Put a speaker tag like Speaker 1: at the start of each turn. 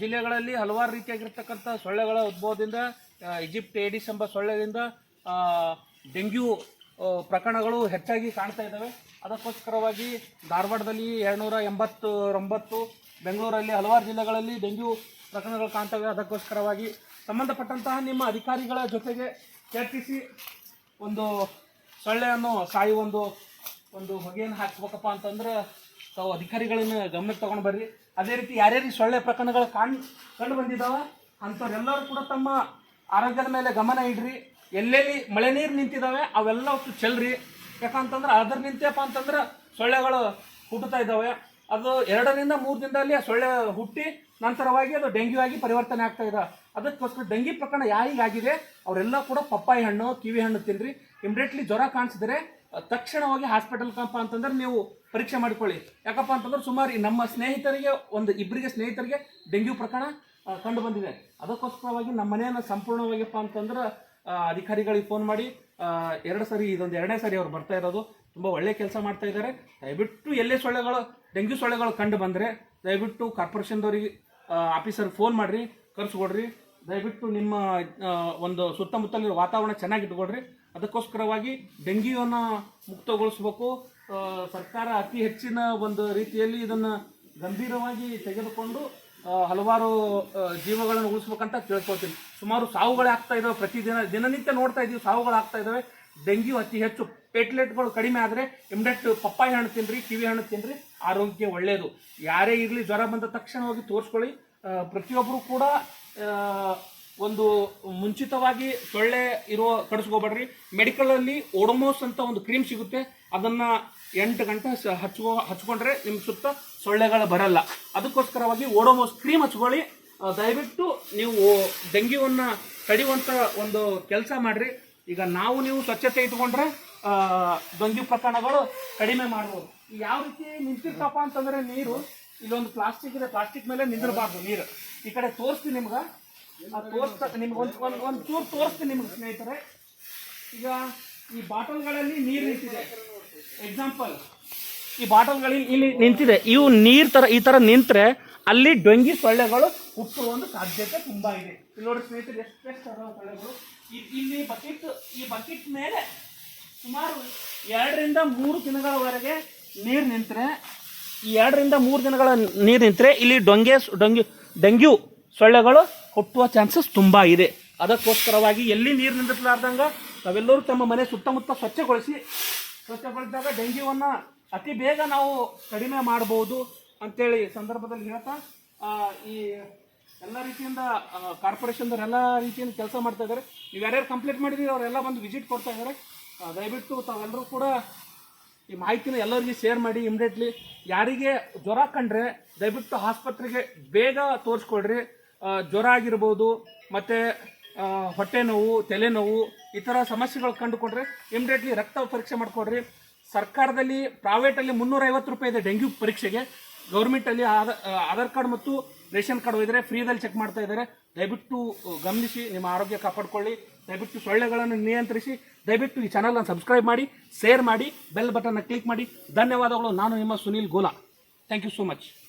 Speaker 1: ಜಿಲ್ಲೆಗಳಲ್ಲಿ ಹಲವಾರು ರೀತಿಯಾಗಿರ್ತಕ್ಕಂಥ ಸೊಳ್ಳೆಗಳ ಉದ್ಭವದಿಂದ ಈಜಿಪ್ಟ್ ಏಡಿಸ್ ಎಂಬ ಸೊಳ್ಳೆಯಿಂದ ಡೆಂಗ್ಯೂ ಪ್ರಕರಣಗಳು ಹೆಚ್ಚಾಗಿ ಕಾಣ್ತಾ ಇದ್ದಾವೆ. ಅದಕ್ಕೋಸ್ಕರವಾಗಿ ಧಾರವಾಡದಲ್ಲಿ ಎರಡುನೂರ ಎಂಬತ್ತೊಂಬತ್ತು, ಬೆಂಗಳೂರಲ್ಲಿ ಹಲವಾರು ಜಿಲ್ಲೆಗಳಲ್ಲಿ ಡೆಂಗ್ಯೂ ಪ್ರಕರಣಗಳು ಕಾಣ್ತವೆ. ಅದಕ್ಕೋಸ್ಕರವಾಗಿ ಸಂಬಂಧಪಟ್ಟಂತಹ ನಿಮ್ಮ ಅಧಿಕಾರಿಗಳ ಜೊತೆಗೆ ಚರ್ಚಿಸಿ ಒಂದು ಸೊಳ್ಳೆಯನ್ನು ಸಾಯುವ ಒಂದು ಒಂದು ಹೊಗೆಯನ್ನು ಹಾಕ್ಬೇಕಪ್ಪ ಅಂತಂದ್ರೆ ತಾವು ಅಧಿಕಾರಿಗಳನ್ನ ಗಮನಕ್ಕೆ ತಗೊಂಡು ಬರ್ರಿ. ಅದೇ ರೀತಿ ಯಾರ್ಯಾರು ಸೊಳ್ಳೆ ಪ್ರಕರಣಗಳು ಕಾಣ್, ಕಂಡು ಬಂದಿದ್ದಾವ ಅಂಥವ್ರೆಲ್ಲರೂ ಕೂಡ ತಮ್ಮ ಆರೋಗ್ಯದ ಮೇಲೆ ಗಮನ ಇಡ್ರಿ. ಎಲ್ಲೆಲ್ಲಿ ಮಳೆ ನೀರು ನಿಂತಿದ್ದಾವೆ ಅವೆಲ್ಲ ಒಟ್ಟು ಚೆಲ್ರಿ. ಯಾಕಂತಂದ್ರೆ ಅದ್ರ ನಿಂತಪ್ಪ ಅಂತಂದ್ರೆ ಸೊಳ್ಳೆಗಳು ಹುಟ್ಟುತ್ತಾ ಇದ್ದಾವೆ ಅದು ಎರಡರಿಂದ ಮೂರು ದಿನದಲ್ಲಿ ಆ ಸೊಳ್ಳೆ ಹುಟ್ಟಿ ನಂತರವಾಗಿ ಅದು ಡೆಂಗ್ಯೂ ಆಗಿ ಪರಿವರ್ತನೆ ಆಗ್ತಾ ಇದೆ. ಅದಕ್ಕೋಸ್ಕರ ಡೆಂಗಿ ಪ್ರಕರಣ ಯಾರಿಗಾಗಿದೆ, ಅವರೆಲ್ಲ ಕೂಡ ಪಪ್ಪಾಯಿ ಹಣ್ಣು, ಕಿವಿ ಹಣ್ಣು ತಿನ್ರಿ. ಇಮಿಡಿಯೇಟ್ಲಿ ಜ್ವರ ಕಾಣಿಸಿದ್ರೆ ಅಹ್, ಹೋಗಿ ಹಾಸ್ಪಿಟಲ್ ಕಪ್ಪ ಅಂತಂದ್ರೆ ನೀವು ಪರೀಕ್ಷೆ ಮಾಡಿಕೊಳ್ಳಿ. ಯಾಕಪ್ಪ ಅಂತಂದ್ರೆ ಸುಮಾರು ನಮ್ಮ ಸ್ನೇಹಿತರಿಗೆ ಒಂದು ಇಬ್ಬರಿಗೆ ಸ್ನೇಹಿತರಿಗೆ ಡೆಂಗ್ಯೂ ಪ್ರಕರಣ ಕಂಡು ಬಂದಿದೆ ಅದಕ್ಕೋಸ್ಕರವಾಗಿ ನಮ್ಮ ಮನೆಯನ್ನು ಸಂಪೂರ್ಣವಾಗಿಪ್ಪ ಅಂತಂದ್ರೆ ಅಧಿಕಾರಿಗಳಿಗೆ ಫೋನ್ ಮಾಡಿ ಎರಡು ಸರಿ ಇದೊಂದು ಎರಡನೇ ಸರಿ ಅವ್ರು ಬರ್ತಾ ಇರೋದು. ತುಂಬ ಒಳ್ಳೆ ಕೆಲಸ ಮಾಡ್ತಾ ಇದ್ದಾರೆ. ದಯವಿಟ್ಟು ಎಲ್ಲೇ ಸೊಳ್ಳೆಗಳು ಡೆಂಗ್ಯೂ ಸೊಳ್ಳೆಗಳು ಕಂಡು ಬಂದರೆ ದಯವಿಟ್ಟು ಕಾರ್ಪೊರೇಷನ್ದವ್ರಿಗೆ ಆಫೀಸರ್ ಫೋನ್ ಮಾಡಿರಿ ಕರ್ಸ್ಕೊಡ್ರಿ. ದಯವಿಟ್ಟು ನಿಮ್ಮ ಒಂದು ಸುತ್ತಮುತ್ತಲಿರೋ ವಾತಾವರಣ ಚೆನ್ನಾಗಿ ಇಟ್ಕೊಡ್ರಿ ಅದಕ್ಕೋಸ್ಕರವಾಗಿ ಡೆಂಗ್ಯೂವನ್ನು ಮುಕ್ತಗೊಳಿಸ್ಬೇಕು. ಸರ್ಕಾರ ಅತಿ ಹೆಚ್ಚಿನ ಒಂದು ರೀತಿಯಲ್ಲಿ ಇದನ್ನು ಗಂಭೀರವಾಗಿ ತೆಗೆದುಕೊಂಡು ಹಲವಾರು ಜೀವಗಳನ್ನು ಉಳಿಸ್ಬೇಕಂತ ತಿಳ್ಕೊಳ್ತೀನಿ. ಸುಮಾರು ಸಾವುಗಳು ಆಗ್ತಾ ಇದಾವೆ ಪ್ರತಿದಿನ. ದಿನನಿತ್ಯ ನೋಡ್ತಾ ಇದ್ದೀವಿ ಸಾವುಗಳು ಆಗ್ತಾ ಇದಾವೆ. ಡೆಂಗ್ಯೂ ಅತಿ ಹೆಚ್ಚು. ಪೇಟ್ಲೆಟ್ಗಳು ಕಡಿಮೆ ಆದರೆ ಇಮ್ಡೆಟ್ ಪಪ್ಪಾಯಿ ಹಣ್ಣು ತಿನ್ನಿರಿ ಕಿವಿ ಹಣ್ಣು ತಿನ್ನಿರಿ ಆರೋಗ್ಯ ಒಳ್ಳೆಯದು ಯಾರೇ ಇರಲಿ ಜ್ವರ ಬಂದ ತಕ್ಷಣ ಹೋಗಿ ತೋರಿಸ್ಕೊಳ್ಳಿ. ಪ್ರತಿಯೊಬ್ಬರು ಕೂಡ ಒಂದು ಮುಂಚಿತವಾಗಿ ಸೊಳ್ಳೆ ಇರೋ ಕಡಿಸ್ಕೋಬೇಡ್ರಿ ಮೆಡಿಕಲಲ್ಲಿ ಓಡೋಮೋಸ್ ಅಂತ ಒಂದು ಕ್ರೀಮ್ ಸಿಗುತ್ತೆ. ಅದನ್ನ ಎಂಟು ಗಂಟೆ ಹಚ್ಕೋ, ಹಚ್ಕೊಂಡ್ರೆ ನಿಮ್ಮ ಸುತ್ತ ಸೊಳ್ಳೆಗಳು ಬರಲ್ಲ. ಅದಕ್ಕೋಸ್ಕರವಾಗಿ ಓಡೋಮೋಸ್ ಕ್ರೀಮ್ ಹಚ್ಕೊಳ್ಳಿ. ದಯವಿಟ್ಟು ನೀವು ಡೆಂಗ್ಯೂವನ್ನು ತಡೆಯುವಂಥ ಒಂದು ಕೆಲಸ ಮಾಡ್ರಿ. ಈಗ ನಾವು ನೀವು ಸ್ವಚ್ಛತೆ ಇಟ್ಕೊಂಡ್ರೆ ಡೆಂಗ್ಯೂ ಪ್ರಕರಣಗಳು ಕಡಿಮೆ ಮಾಡ್ಬೋದು. ಯಾವ ರೀತಿ ನಿಂತಿರ್ತಪ್ಪ ಅಂತಂದ್ರೆ ನೀರು, ಇಲ್ಲೊಂದು ಪ್ಲಾಸ್ಟಿಕ್ ಇದೆ. ಪ್ಲಾಸ್ಟಿಕ್ ಮೇಲೆ ನಿಂದಿರಬಾರ್ದು ನೀರು. ಈ ಕಡೆ ತೋರಿಸ್ತೀನಿ ನಿಮ್ಗೆ. ತೋರಿಸ್ತಾ ನಿಮ್ಗೆ ಒಂದು ಒಂದು ಒಂದು ಚೂರು ತೋರಿಸ್ತೀನಿ ನಿಮ್ಗೆ ಸ್ನೇಹಿತರೆ. ಈಗ ಈ ಬಾಟಲ್ಗಳಲ್ಲಿ ನೀರು ನಿಂತಿದೆ. ಎಕ್ಸಾಂಪಲ್ ಈ ಬಾಟಲ್ಗಳಲ್ಲಿ ಇಲ್ಲಿ ನಿಂತಿದೆ. ಇವು ನೀರು ಥರ ಈ ಥರ ನಿಂತರೆ ಅಲ್ಲಿ ಡೊಂಗಿ ಸೊಳ್ಳೆಗಳು ಹುಟ್ಟುವ ಒಂದು ಸಾಧ್ಯತೆ ತುಂಬ ಇದೆ. ಇಲ್ಲಿ ನೋಡಿ ಸ್ನೇಹಿತರೆ ಅದಾವ ಸೊಳ್ಳೆಗಳು. ಇಲ್ಲಿ ಬಕೆಟ್ ಈ ಬಕೆಟ್ ಮೇಲೆ ಸುಮಾರು ಎರಡರಿಂದ ಮೂರು ದಿನಗಳವರೆಗೆ ನೀರು ನಿಂತರೆ. ಈ ಎರಡರಿಂದ ಮೂರು ದಿನಗಳ ನೀರು ನಿಂತರೆ ಇಲ್ಲಿ ಡೊಂಗೆ ಡೊಂಗ್ಯೂ ಡೆಂಗ್ಯೂ ಸೊಳ್ಳೆಗಳು ಹುಟ್ಟುವ ಚಾನ್ಸಸ್ ತುಂಬ ಇದೆ. ಅದಕ್ಕೋಸ್ಕರವಾಗಿ ಎಲ್ಲಿ ನೀರು ನಿಂದಿರ್ಲಾರ್ದಂಗ ತಾವೆಲ್ಲರೂ ತಮ್ಮ ಮನೆ ಸುತ್ತಮುತ್ತ ಸ್ವಚ್ಛಗೊಳಿಸಿ, ಸ್ವಚ್ಛಗೊಳಿಸಿದಾಗ ಡೆಂಗ್ಯೂವನ್ನು ಅತಿ ಬೇಗ ನಾವು ಕಡಿಮೆ ಮಾಡ್ಬೋದು ಅಂತೇಳಿ ಸಂದರ್ಭದಲ್ಲಿ ಹೇಳ್ತಾ ಈ ಎಲ್ಲ ರೀತಿಯಿಂದ ಕಾರ್ಪೊರೇಷನ್ದವ್ರು ಎಲ್ಲ ರೀತಿಯಿಂದ ಕೆಲಸ ಮಾಡ್ತಾ ಇದ್ದಾರೆ. ನೀವು ಯಾರ್ಯಾರು ಕಂಪ್ಲೇಂಟ್ ಮಾಡಿದ್ದೀರಿ ಅವರೆಲ್ಲ ಬಂದು ವಿಸಿಟ್ ಕೊಡ್ತಾ ಇದ್ದಾರೆ. ದಯವಿಟ್ಟು ತಾವೆಲ್ಲರೂ ಕೂಡ ಈ ಮಾಹಿತಿನ ಎಲ್ಲರಿಗೂ ಶೇರ್ ಮಾಡಿ ಇಮಿಡಿಯೇಟ್ಲಿ ಯಾರಿಗೆ ಜ್ವರ ಕಂಡ್ರೆ ದಯವಿಟ್ಟು ಆಸ್ಪತ್ರೆಗೆ ಬೇಗ ತೋರಿಸ್ಕೊಡ್ರಿ ಜ್ವರ ಆಗಿರ್ಬೋದು ಮತ್ತು ಹೊಟ್ಟೆ ನೋವು ತಲೆನೋವು ಈ ಥರ ಸಮಸ್ಯೆಗಳು ಕಂಡುಕೊಂಡ್ರೆ ಇಮಿಡಿಯೇಟ್ಲಿ ರಕ್ತ ಪರೀಕ್ಷೆ ಮಾಡಿಕೊಡ್ರಿ. ಸರ್ಕಾರದಲ್ಲಿ ಪ್ರೈವೇಟಲ್ಲಿ ಮುನ್ನೂರೈವತ್ತು ರೂಪಾಯಿ ಇದೆ ಡೆಂಗ್ಯೂ ಪರೀಕ್ಷೆಗೆ. ಗೌರ್ಮೆಂಟಲ್ಲಿ ಆಧ- ಆಧಾರ್ ಕಾರ್ಡ್ ಮತ್ತು ರೇಷನ್ ಕಾರ್ಡ್ ಒಯ್ದರೆ ಫ್ರೀದಲ್ಲಿ ಚೆಕ್ ಮಾಡ್ತಾ ಇದ್ದಾರೆ. ದಯವಿಟ್ಟು ಗಮನಿಸಿ, ನಿಮ್ಮ ಆರೋಗ್ಯ ಕಾಪಾಡ್ಕೊಳ್ಳಿ. ದಯವಿಟ್ಟು ಸೊಳ್ಳೆಗಳನ್ನು ನಿಯಂತ್ರಿಸಿ. ದಯವಿಟ್ಟು ಈ ಚಾನಲ್ನ ಸಬ್ಸ್ಕ್ರೈಬ್ ಮಾಡಿ ಶೇರ್ ಮಾಡಿ ಬೆಲ್ ಬಟನ್ನ ಕ್ಲಿಕ್ ಮಾಡಿ. ಧನ್ಯವಾದಗಳು. ನಾನು ನಿಮ್ಮ Sunil Gola. Thank you so much